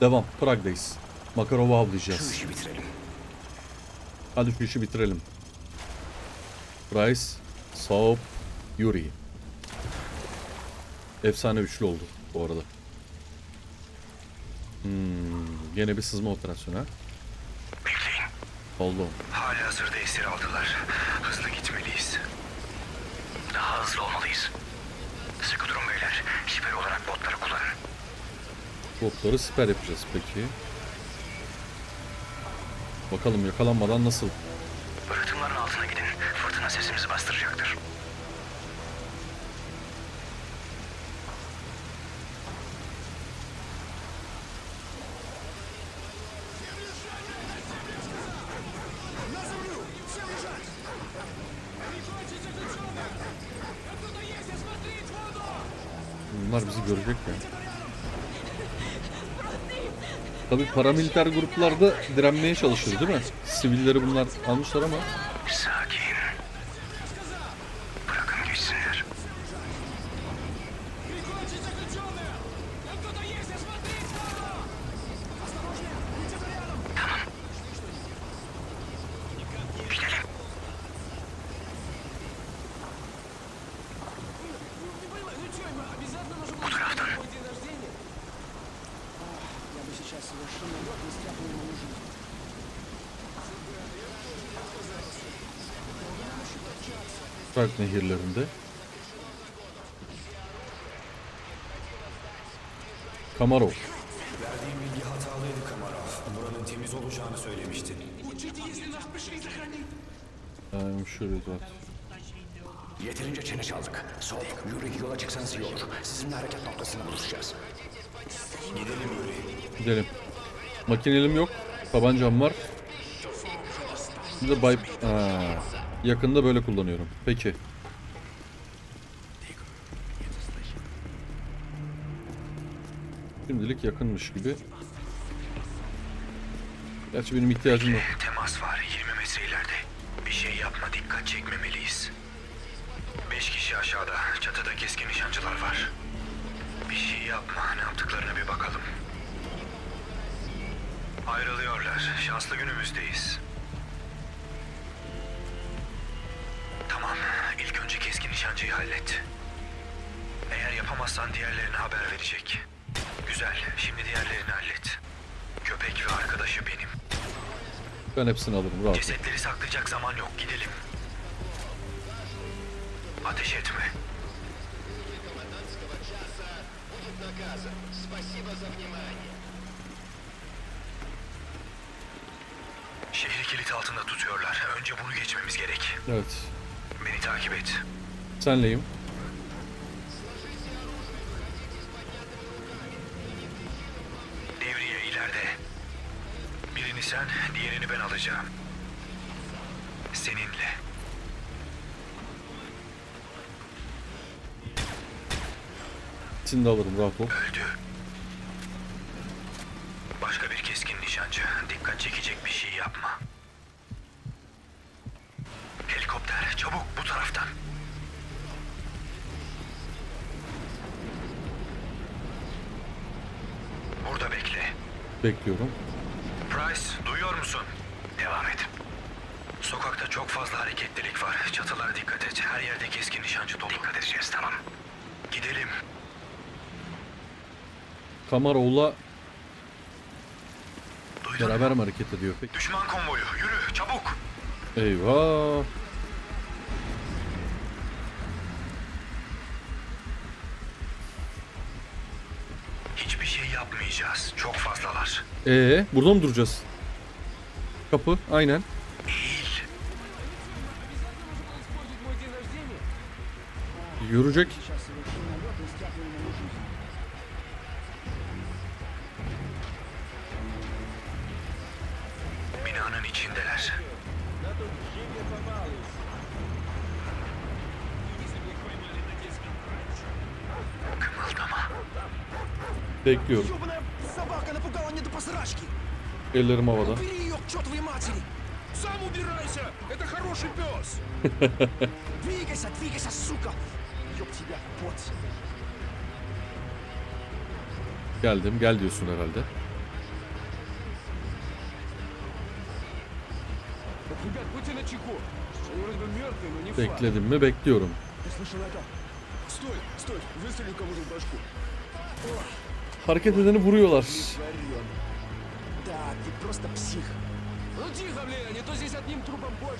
Devam. Prag'dayız. Makarov'u Şu avlayacağız. işi bitirelim. Hadi şu işi bitirelim. Price, Soap, Yuri. Efsane üçlü oldu bu arada. Hmm, gene bir sızma operasyonu ha. Bekleyin. Oldu. Hali hazırda esir aldılar. Hızlı gitmeliyiz. Daha hızlı olmalıyız. Sıkı durun beyler. Siper olarak botları kullanın. Botları siper yapacağız peki. Bakalım yakalanmadan nasıl? Rıhtımların altına gidin. Fırtına sesimizi bastıracaktır. Bunlar bizi görecek ya. Tabi paramiliter gruplarda direnmeye çalışır değil mi? Sivilleri bunlar almışlar ama nehirlerinde. Kamarov. Verdiğim bilgi hatalıydı Kamarov. Buranın temiz olacağını söylemiştin. Ee, şöyle zaten. Yeterince çene çaldık. Sol, yürü yola çıksanız iyi olur. Sizinle hareket noktasında buluşacağız. Gidelim Yuri. Gidelim. Makinelim yok. Tabancam var. Bir de bay... Ha, yakında böyle kullanıyorum. Peki. Şimdilik yakınmış gibi. Gerçi benim ihtiyacım yok. Temas var 20 metre ileride. Bir şey yapma dikkat çekmemeliyiz. 5 kişi aşağıda. Çatıda keskin nişancılar var. Bir şey yapma ne yaptıklarına bir bakalım. Ayrılıyorlar. Şanslı günümüzdeyiz. Tamam. ilk önce keskin nişancıyı hallet. Eğer yapamazsan diğerlerine haber verecek. Güzel. Şimdi diğerlerini hallet. Köpek ve arkadaşı benim. Ben hepsini alırım rahat. Cesetleri saklayacak zaman yok. Gidelim. Ateş etme. Şehri kilit altında tutuyorlar. Önce bunu geçmemiz gerek. Evet. Beni takip et. Senleyim. Diğerini ben alacağım. Seninle. De alırım rahat ol. Öldü. Başka bir keskin nişancı. Dikkat çekecek bir şey yapma. Helikopter çabuk bu taraftan. Burada bekle. Bekliyorum. Price duyuyor musun? Devam et. Sokakta çok fazla hareketlilik var. Çatılara dikkat et. Her yerde keskin nişancı dolu. Dikkat edeceğiz tamam. Gidelim. Kamarov'la Duydun beraber mi hareket ediyor peki? Düşman konvoyu. Yürü çabuk. Eyvah. Hiçbir şey yapmayacağız. Çok fazlalar. Ee, burada mı duracağız? Kapı, aynen. Yürüyecek. Сейчас совершил налет и стряпнул ему жизнь. Binanın içindeler. Kımıldama. Bekliyorum. Ёбаная собака напугала не до посрачки! Ellerim havada. Убери ее к чертовой матери! Сам убирайся! Это хороший пес! Двигайся, двигайся, сука! Geldim. Gel diyorsun herhalde. Bekledim mi? Bekliyorum. Hareket edeni vuruyorlar.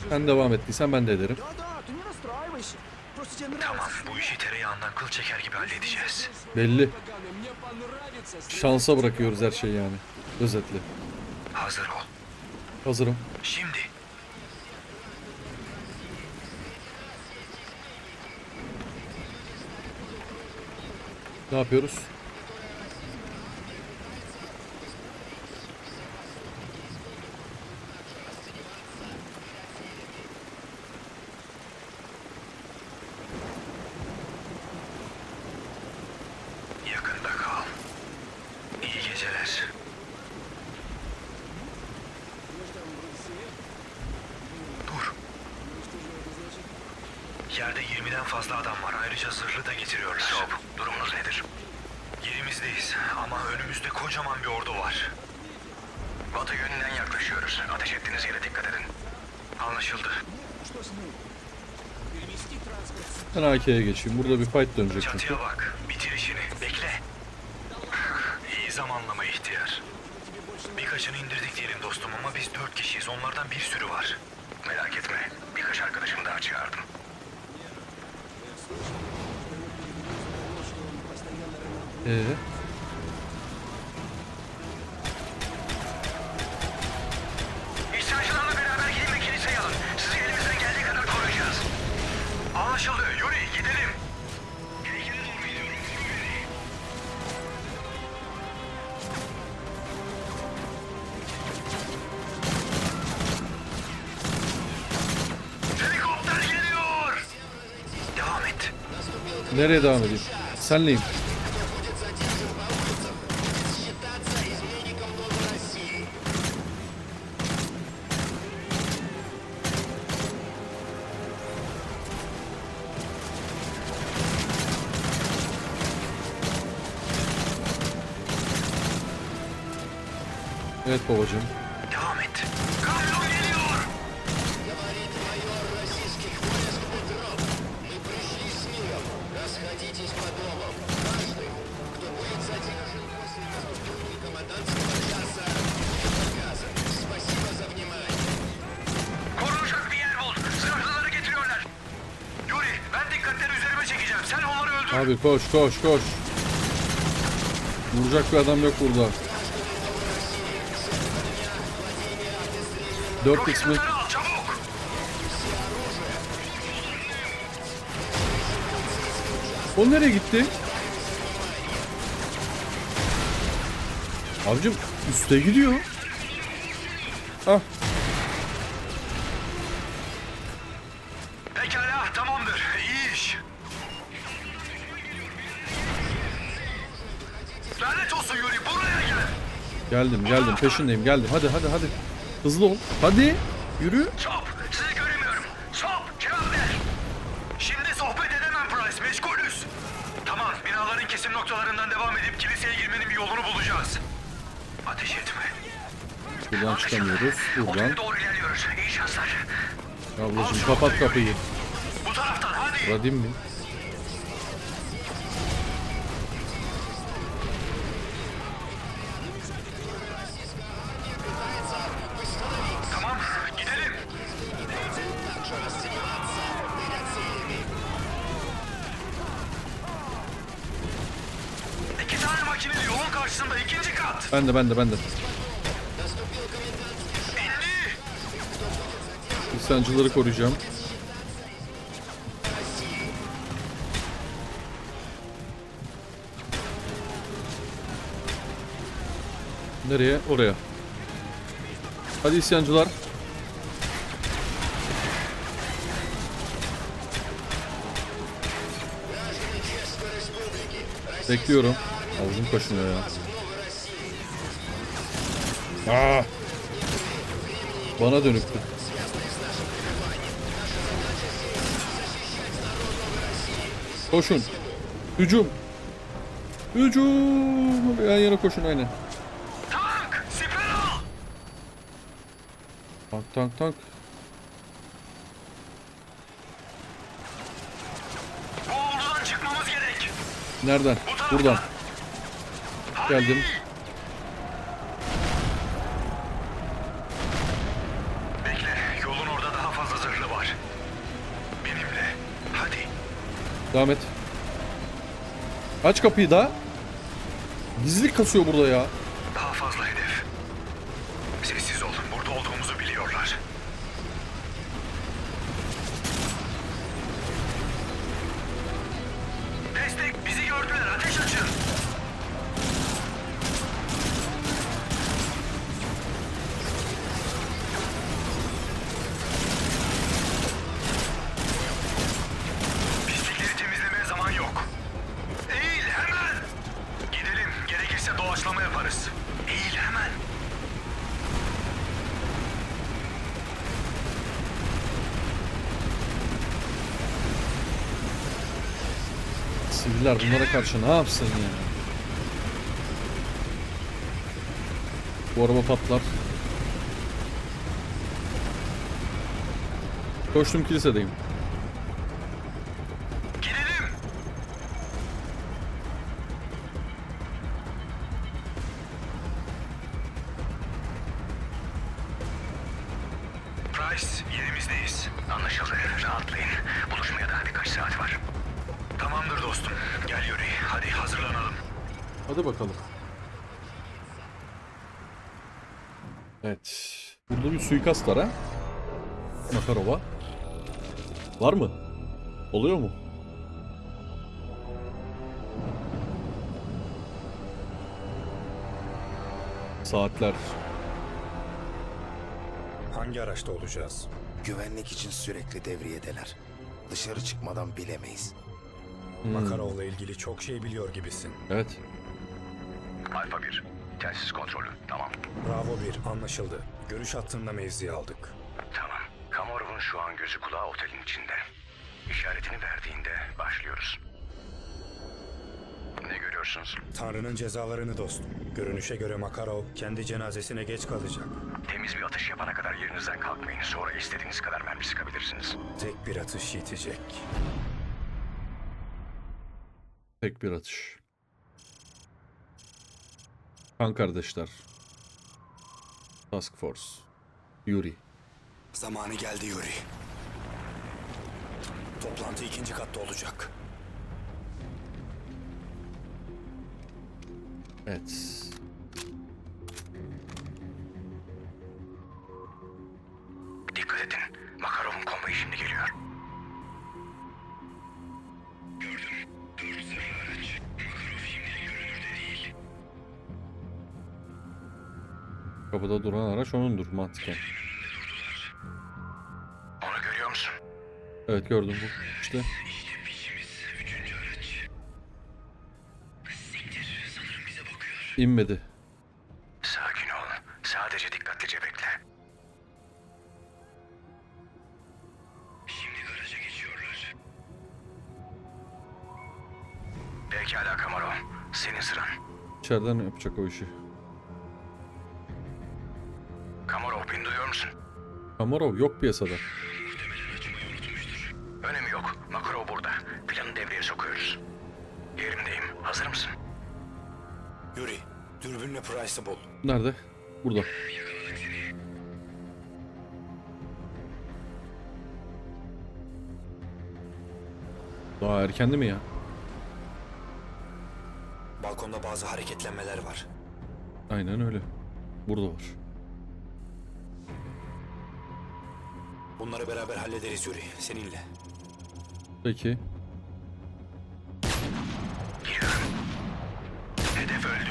Sen devam ettiysen ben de ederim. Bu işi tereyağından kıl çeker gibi halledeceğiz. Belli. Şansa bırakıyoruz her şeyi yani. Özetle. Hazır ol. Hazırım. Şimdi. Ne yapıyoruz? fazla adam var. Ayrıca zırhlı da getiriyorlar. Job, durumunuz nedir? Yerimizdeyiz ama önümüzde kocaman bir ordu var. Batı yönünden yaklaşıyoruz. Ateş ettiğiniz yere dikkat edin. Anlaşıldı. Ben AK'ye geçeyim. Burada bir fight dönecek çünkü. Bak. Bitir işini. Bekle. İyi zamanlama ihtiyar. Birkaçını indirdik diyelim dostum ama biz dört kişiyiz. Onlardan bir sürü var. Ee, İsyancılarla beraber gidin ve kiliseyi alın. Sizi elimizden geldiği kadar koruyacağız. Anlaşıldı. Yuri gidelim. Tehlikeli doğru gidiyorum. Beni. Helikopter geliyor. Devam et. nereye devam edeyim? Senleyim. Abi koş koş koş. Vuracak bir adam yok burada. 4 ismi Roketleri al çabuk. O nereye gitti? Abicim üste gidiyor. Geldim geldim peşindeyim geldim. Hadi hadi hadi. Hızlı ol. Hadi yürü. Çop sizi göremiyorum. Çop cevap ver. Şimdi sohbet edemem Price meşgulüz. Tamam binaların kesim noktalarından devam edip kiliseye girmenin bir yolunu bulacağız. Ateş etme. Buradan çıkamıyoruz. Buradan. Doğru ilerliyoruz. İyi şanslar. Ablacığım kapat kapıyı. Bu taraftan hadi. Radim mi? Ben de ben de ben de. İndi. İsyancıları koruyacağım. Nereye? Oraya. Hadi isyancılar. Bekliyorum. Ağzım kaşınıyor ya. Aa. Bana dönüktü. Koşun. Hücum. Hücum. Yan yana koşun aynen. Tank, siper al. Tank, tank, tank. Nereden? Buradan. Geldim. Devam et. Aç kapıyı da. Gizlilik kasıyor burada ya. Siviller bunlara karşı ne yapsın ya? Bu araba patlar. Koştum kilisedeyim. Burada bir suikast var ha. Makarova. Var mı? Oluyor mu? Saatler. Hangi araçta olacağız? Güvenlik için sürekli devriyedeler. Dışarı çıkmadan bilemeyiz. Makarov'la ilgili çok şey biliyor gibisin. Evet. Alfa 1. Telsiz kontrolü. Tamam. Bravo 1 anlaşıldı. Görüş hattında mevzi aldık. Tamam. Kamorov'un şu an gözü kulağı otelin içinde. İşaretini verdiğinde başlıyoruz. Ne görüyorsunuz? Tanrı'nın cezalarını dostum. Görünüşe göre Makarov kendi cenazesine geç kalacak. Temiz bir atış yapana kadar yerinizden kalkmayın. Sonra istediğiniz kadar mermi sıkabilirsiniz. Tek bir atış yetecek. Tek bir atış. Kan kardeşler. Task Force. Yuri. Zamanı geldi Yuri. Toplantı ikinci katta olacak. Evet. Kapıda duran araç onundur mantıken. Onu görüyor musun? Evet gördüm bu. İşte. İnmedi. Sakin ol. Sadece dikkatlice bekle. Şimdi garaja geçiyorlar. Pekala Kamarov. Senin sıran. İçeriden yapacak o işi. Kamarov yok piyasada. Önemi yok. Makarov burada. Planı devreye sokuyoruz. Yerimdeyim. Hazır mısın? Yuri, dürbünle Price'ı bul. Nerede? Burada. Daha erkendi mi ya? Balkonda bazı hareketlenmeler var. Aynen öyle. Burada var. Bunları beraber hallederiz Yuri, seninle. Peki. Hedef öldü.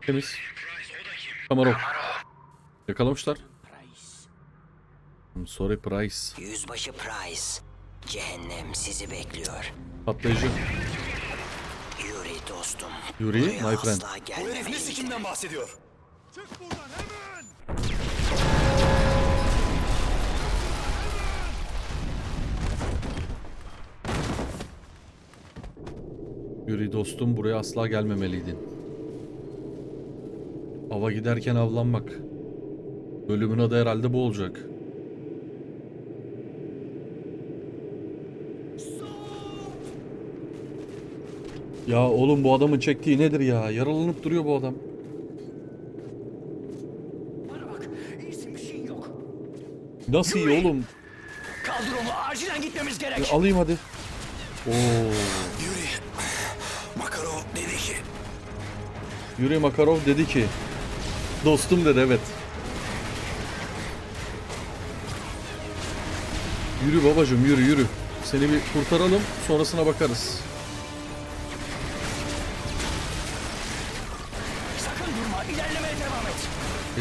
Temiz. Kamarov. Yakalamışlar. I'm sorry Price. Yüzbaşı Price. Cehennem sizi bekliyor. Patlayıcı. Yuri dostum. Yuri, buraya my friend. asla Bu herif ne sikimden bahsediyor? Yuri dostum buraya asla gelmemeliydin. Ava giderken avlanmak. Bölümün adı herhalde bu olacak. Ya oğlum bu adamın çektiği nedir ya? Yaralanıp duruyor bu adam. Bana bak. İyisin bir şeyin yok. Nasıl iyi oğlum? Kaldır onu. Acilen gitmemiz gerek. E, alayım hadi. Oo. Yuri, Makarov dedi ki Yuri Makarov dedi ki Dostum dedi evet. Yürü babacım yürü yürü. Seni bir kurtaralım sonrasına bakarız.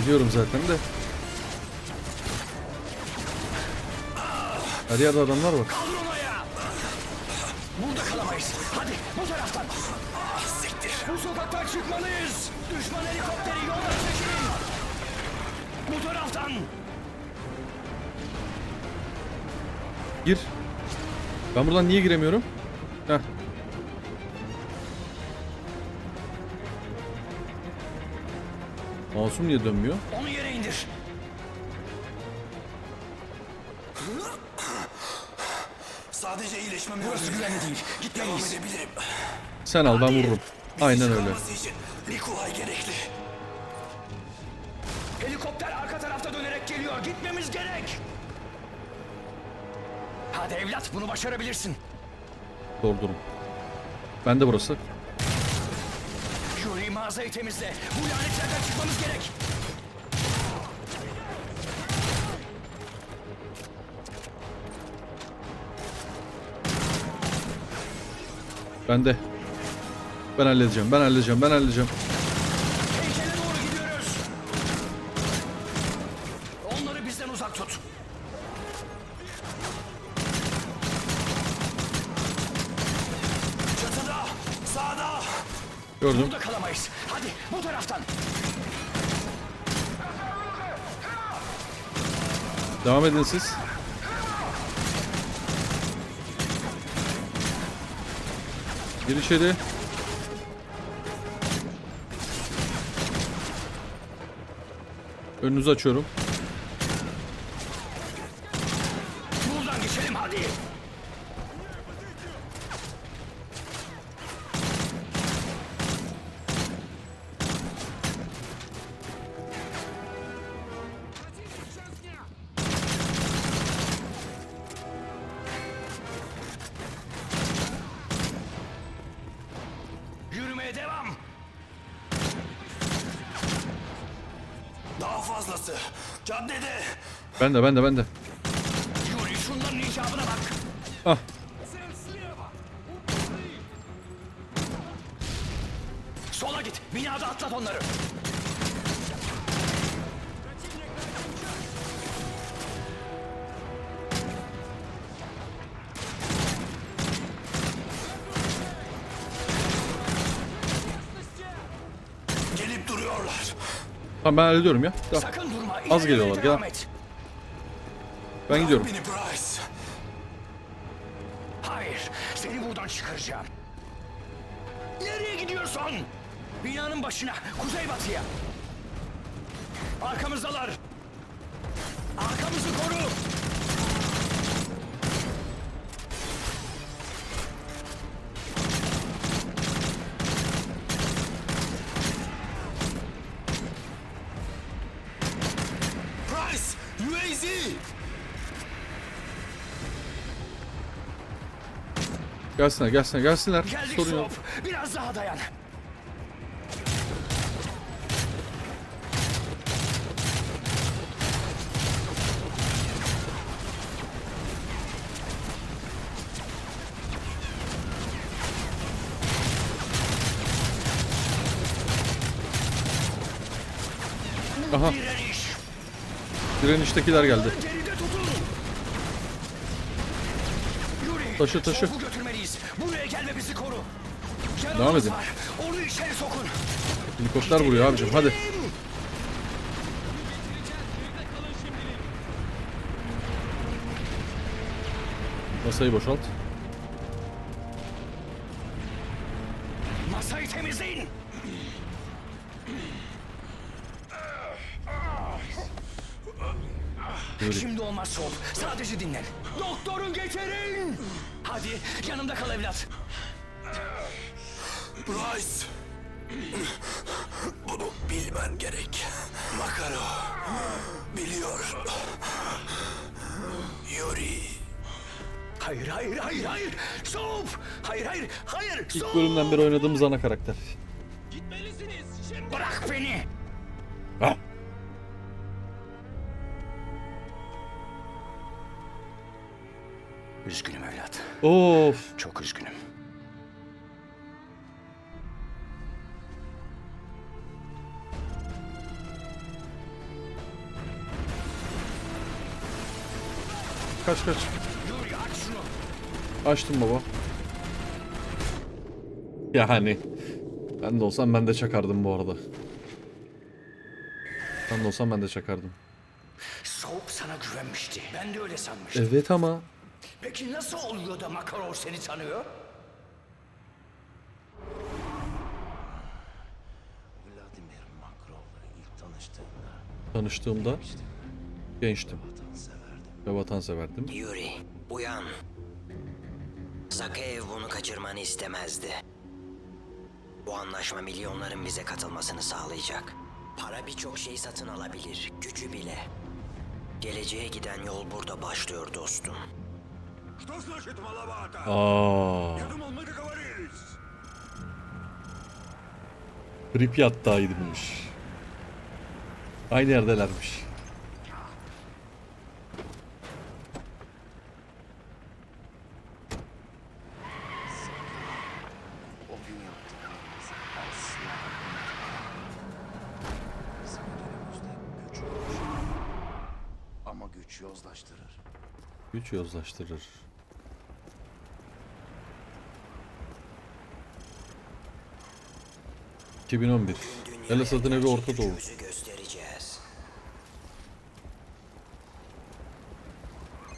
Et. Ediyorum zaten de. Her yerde adamlar var. Burada kalamayız. Hadi bu taraftan. siktir. Bu sokaktan çıkmalıyız. Düşman helikopteri yola çekin. Bu taraftan. Gir. Ben buradan niye giremiyorum? Heh. Masum niye dönmüyor? Onu yere indir. Sadece iyileşmem Burası güvenli değil. Devam Gitmeliyiz. edebilirim. Sen al ben vururum. Aynen öyle. Çıkarması için Nikolay gerekli. Helikopter arka tarafta dönerek geliyor. Gitmemiz gerek. Hadi evlat bunu başarabilirsin. Doğru durum. Ben de burası. Yuri mağazayı temizle. Bu lanet yerden çıkmamız gerek. Ben de. Ben halledeceğim. Ben halledeceğim. Ben halledeceğim. Heykele doğru gidiyoruz. Onları bizden uzak tut. Çatıda, sağda. Gördüm. Burada kalamayız. Hadi bu taraftan. Devam edin siz. Gir içeri. Önünüzü açıyorum. Fazlası. Caddede. Ben de ben de ben de. Yuri şunların icabına bak. Ah. Sola git. Binada atlat onları. Gelip duruyorlar. Tamam ben hallediyorum ya. Tamam. Sakın durma. Az geliyorlar, gel. Ben gidiyorum. Beni Bryce. Hayır, seni buradan çıkaracağım. Nereye gidiyorsun? Binanın başına, kuzeybatıya. Arkamızdalar. Arkamızı koru. Gelsinler gelsinler gelsinler. Geldik Sorun yok. Biraz daha dayan. Aha Direniş. direniştekiler geldi. Taşı, taşı. Devam edin. Onu içeri sokun. Helikopter vuruyor abicim hadi. Masayı boşalt. temizleyin. Şimdi olmaz Soğuk. Sadece dinlen. Doktoru getirin. Hadi yanımda kal evlat. Bryce! Bunu bilmen gerek. Makaro. Biliyor. Yuri. Hayır hayır hayır hayır. Soğuk. Hayır hayır hayır. İlk Soğuk. bölümden beri oynadığımız ana karakter. Gitmelisiniz. Şimdi. Bırak beni. Ha? Üzgünüm evlat. Of. Çok üzgünüm. Kaç kaç. Açtım baba. Yani. Ben de olsam ben de çakardım bu arada. Ben de olsam ben de çakardım. Soğuk sana güvenmişti. Ben de öyle sanmıştım. Evet ama. Peki nasıl oluyor da Makarov seni tanıyor? Vladimir Makrov'la ilk tanıştığımda Tanıştığımda gençtim severdim. ve vatanseverdim. Yuri, uyan. Zakaev bunu kaçırmanı istemezdi. Bu anlaşma milyonların bize katılmasını sağlayacak. Para birçok şeyi satın alabilir, gücü bile. Geleceğe giden yol burada başlıyor dostum. Что значит маловато? Aa, Я думал, мы договорились. Pripyat dağıymış. Aynı yerdelermiş. Yozlaştırır. Güç yozlaştırır. ...2011. El Asad'ın evi Orta Doğu.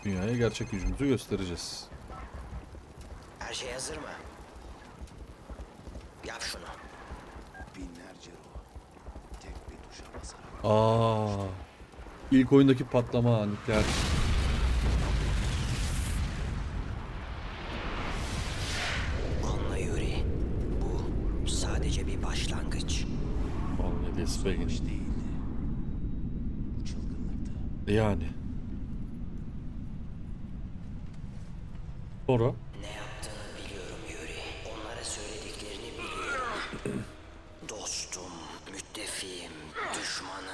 Dünyaya gerçek gücümüzü göstereceğiz. Her şey hazır mı? Yap şunu. Binlerce ruh tek bir tuşa basarak Aa, ilk oyundaki patlama nükleer. Anla Yuri. Bu sadece bir başlangıç. Bu çılgınlıktı. Yani. Sonra Ne yaptığını biliyorum Yuri. Onlara söylediklerini biliyorum. Dostum, müttefiğim, düşmanım.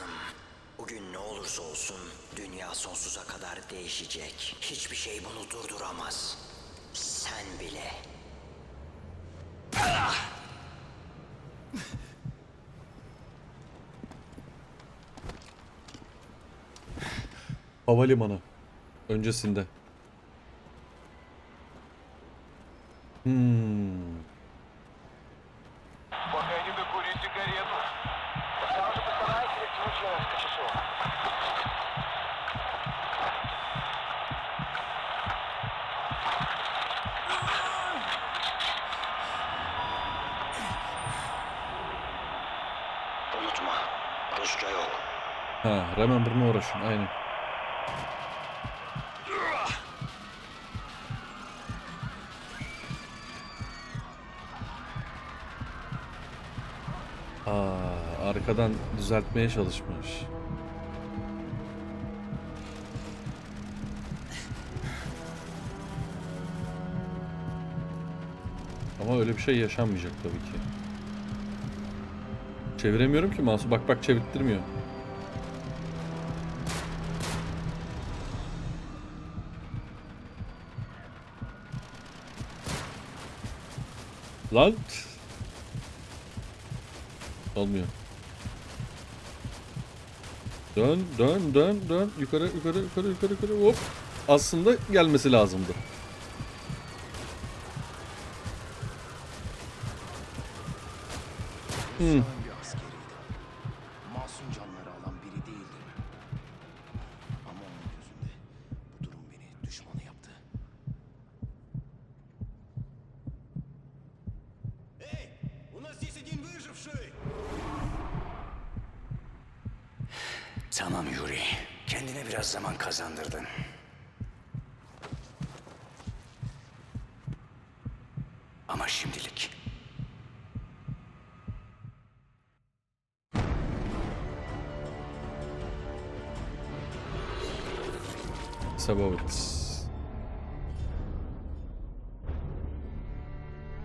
Bugün ne olursa olsun dünya sonsuza kadar değişecek. Hiçbir şey bunu durduramaz. Sen bile. havalimanı. Öncesinde. Hmm. Ha, Remember'ına uğraşın. Aynen. Aa, arkadan düzeltmeye çalışmış. Ama öyle bir şey yaşanmayacak tabii ki. Çeviremiyorum ki mouse'u. Bak bak çevirttirmiyor. Lan. Olmuyor. Dön, dön, dön, dön. Yukarı, yukarı, yukarı, yukarı, yukarı. Hop. Aslında gelmesi lazımdı. Hmm. Sabowitz.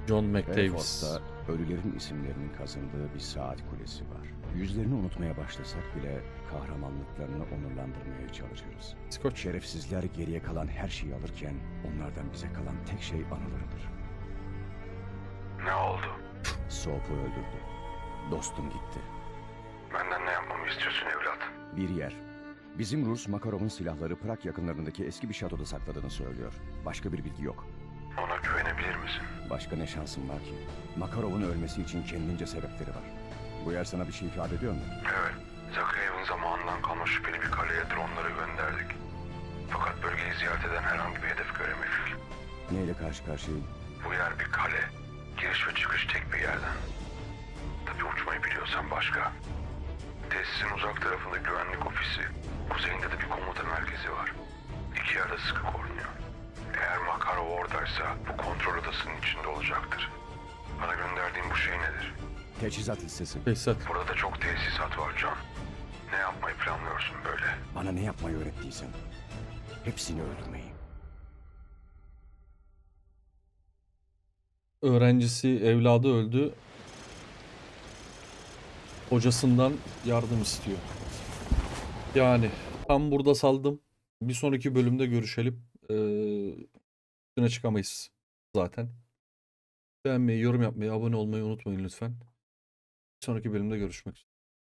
John McDavis. Ölülerin isimlerinin kazındığı bir saat kulesi var. Yüzlerini unutmaya başlasak bile kahramanlıklarını onurlandırmaya çalışırız. Scotch. Şerefsizler geriye kalan her şeyi alırken onlardan bize kalan tek şey anılarıdır. Ne oldu? Soap'u öldürdü. Dostum gitti. Benden ne yapmamı istiyorsun evlat? Bir yer. Bizim Rus Makarov'un silahları Prag yakınlarındaki eski bir şatoda sakladığını söylüyor. Başka bir bilgi yok. Ona güvenebilir misin? Başka ne şansım var ki? Makarov'un ölmesi için kendince sebepleri var. Bu yer sana bir şey ifade ediyor mu? Evet. Zakarev'in zamanından kalma şüpheli bir kaleye dronları gönderdik. Fakat bölgeyi ziyaret eden herhangi bir hedef göremedik. Neyle karşı karşıyayım? Bu yer bir kale. Giriş ve çıkış tek bir yerden. Tabii uçmayı biliyorsan başka. Tesisin uzak tarafında güvenlik ofisi. Kuzeyinde de bir komuta merkezi var. İki yerde sıkı korunuyor. Eğer Makarov oradaysa bu kontrol odasının içinde olacaktır. Bana gönderdiğin bu şey nedir? Teçhizat listesi. Behzat. Burada da çok tesisat var Can. Ne yapmayı planlıyorsun böyle? Bana ne yapmayı öğrettiysen hepsini öldürmeyi. Öğrencisi, evladı öldü. Hocasından yardım istiyor. Yani tam burada saldım. Bir sonraki bölümde görüşelim. Ee, üstüne çıkamayız zaten. Beğenmeyi, yorum yapmayı, abone olmayı unutmayın lütfen. Bir sonraki bölümde görüşmek üzere.